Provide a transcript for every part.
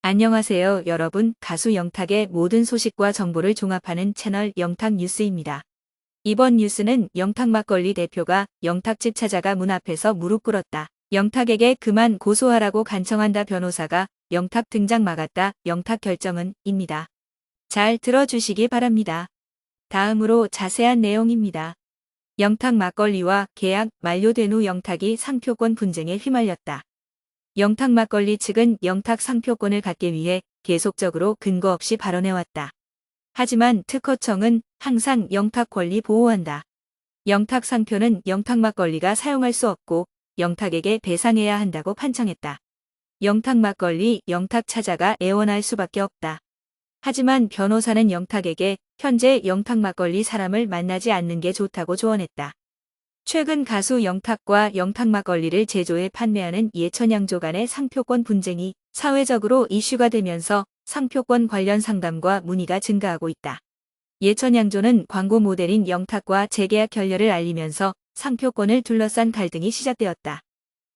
안녕하세요 여러분 가수 영탁의 모든 소식과 정보를 종합하는 채널 영탁 뉴스입니다. 이번 뉴스는 영탁 막걸리 대표가 영탁집 찾아가 문 앞에서 무릎 꿇었다. 영탁에게 그만 고소하라고 간청한다 변호사가 영탁 등장 막았다 영탁 결정은 입니다. 잘 들어주시기 바랍니다. 다음으로 자세한 내용입니다. 영탁 막걸리와 계약 만료된 후 영탁이 상표권 분쟁에 휘말렸다. 영탁 막걸리 측은 영탁 상표권을 갖기 위해 계속적으로 근거 없이 발언해왔다. 하지만 특허청은 항상 영탁 권리 보호한다. 영탁 상표는 영탁 막걸리가 사용할 수 없고 영탁에게 배상해야 한다고 판청했다. 영탁 막걸리 영탁 찾아가 애원할 수밖에 없다. 하지만 변호사는 영탁에게 현재 영탁 막걸리 사람을 만나지 않는 게 좋다고 조언했다. 최근 가수 영탁과 영탁 막걸리를 제조해 판매하는 예천양조 간의 상표권 분쟁이 사회적으로 이슈가 되면서 상표권 관련 상담과 문의가 증가하고 있다. 예천양조는 광고 모델인 영탁과 재계약 결렬을 알리면서 상표권을 둘러싼 갈등이 시작되었다.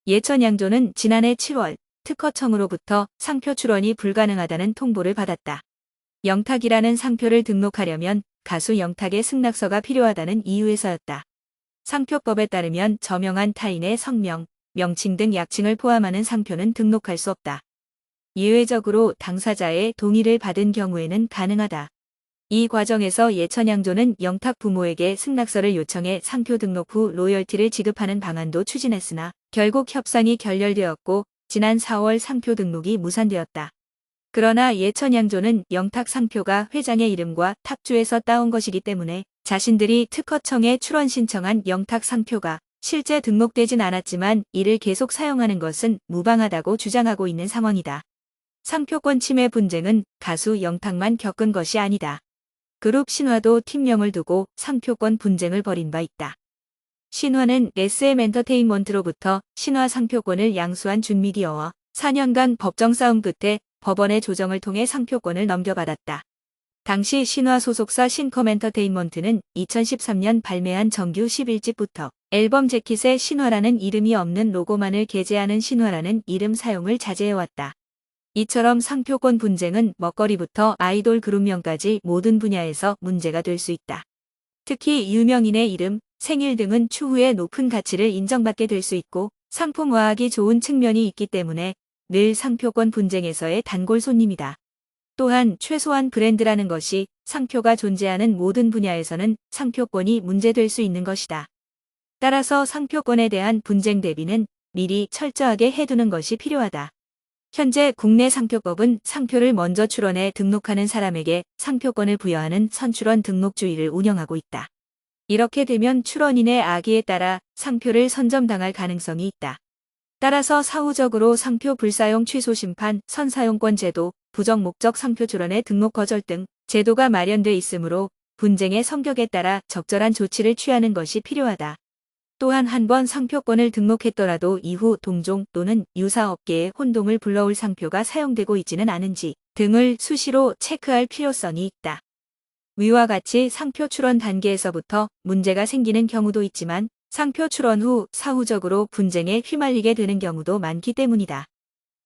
예천양조는 지난해 7월 특허청으로부터 상표 출원이 불가능하다는 통보를 받았다. 영탁이라는 상표를 등록하려면 가수 영탁의 승낙서가 필요하다는 이유에서였다. 상표법에 따르면 저명한 타인의 성명, 명칭 등 약칭을 포함하는 상표는 등록할 수 없다. 예외적으로 당사자의 동의를 받은 경우에는 가능하다. 이 과정에서 예천양조는 영탁 부모에게 승낙서를 요청해 상표 등록 후 로열티를 지급하는 방안도 추진했으나 결국 협상이 결렬되었고 지난 4월 상표 등록이 무산되었다. 그러나 예천양조는 영탁 상표가 회장의 이름과 탁주에서 따온 것이기 때문에 자신들이 특허청에 출원 신청한 영탁 상표가 실제 등록되진 않았지만 이를 계속 사용하는 것은 무방하다고 주장하고 있는 상황이다. 상표권 침해 분쟁은 가수 영탁만 겪은 것이 아니다. 그룹 신화도 팀명을 두고 상표권 분쟁을 벌인 바 있다. 신화는 SM 엔터테인먼트로부터 신화 상표권을 양수한 준미디어와 4년간 법정 싸움 끝에 법원의 조정을 통해 상표권을 넘겨받았다. 당시 신화 소속사 신컴 엔터테인먼트는 2013년 발매한 정규 11집부터 앨범 재킷에 신화라는 이름이 없는 로고만을 게재하는 신화라는 이름 사용을 자제해왔다. 이처럼 상표권 분쟁은 먹거리부터 아이돌 그룹명까지 모든 분야에서 문제가 될 수 있다. 특히 유명인의 이름, 생일 등은 추후에 높은 가치를 인정받게 될 수 있고 상품화하기 좋은 측면이 있기 때문에 늘 상표권 분쟁에서의 단골 손님이다. 또한 최소한 브랜드라는 것이 상표가 존재하는 모든 분야에서는 상표권이 문제될 수 있는 것이다. 따라서 상표권에 대한 분쟁 대비는 미리 철저하게 해두는 것이 필요하다. 현재 국내 상표법은 상표를 먼저 출원해 등록하는 사람에게 상표권을 부여하는 선출원 등록주의를 운영하고 있다. 이렇게 되면 출원인의 악의에 따라 상표를 선점당할 가능성이 있다. 따라서 사후적으로 상표 불사용 취소 심판, 선사용권 제도, 부정 목적 상표 출원의 등록 거절 등 제도가 마련돼 있으므로 분쟁의 성격에 따라 적절한 조치를 취하는 것이 필요하다. 또한 한 번 상표권을 등록했더라도 이후 동종 또는 유사 업계에 혼동을 불러올 상표가 사용되고 있지는 않은지 등을 수시로 체크할 필요성이 있다. 위와 같이 상표 출원 단계에서부터 문제가 생기는 경우도 있지만 상표 출원 후 사후적으로 분쟁에 휘말리게 되는 경우도 많기 때문이다.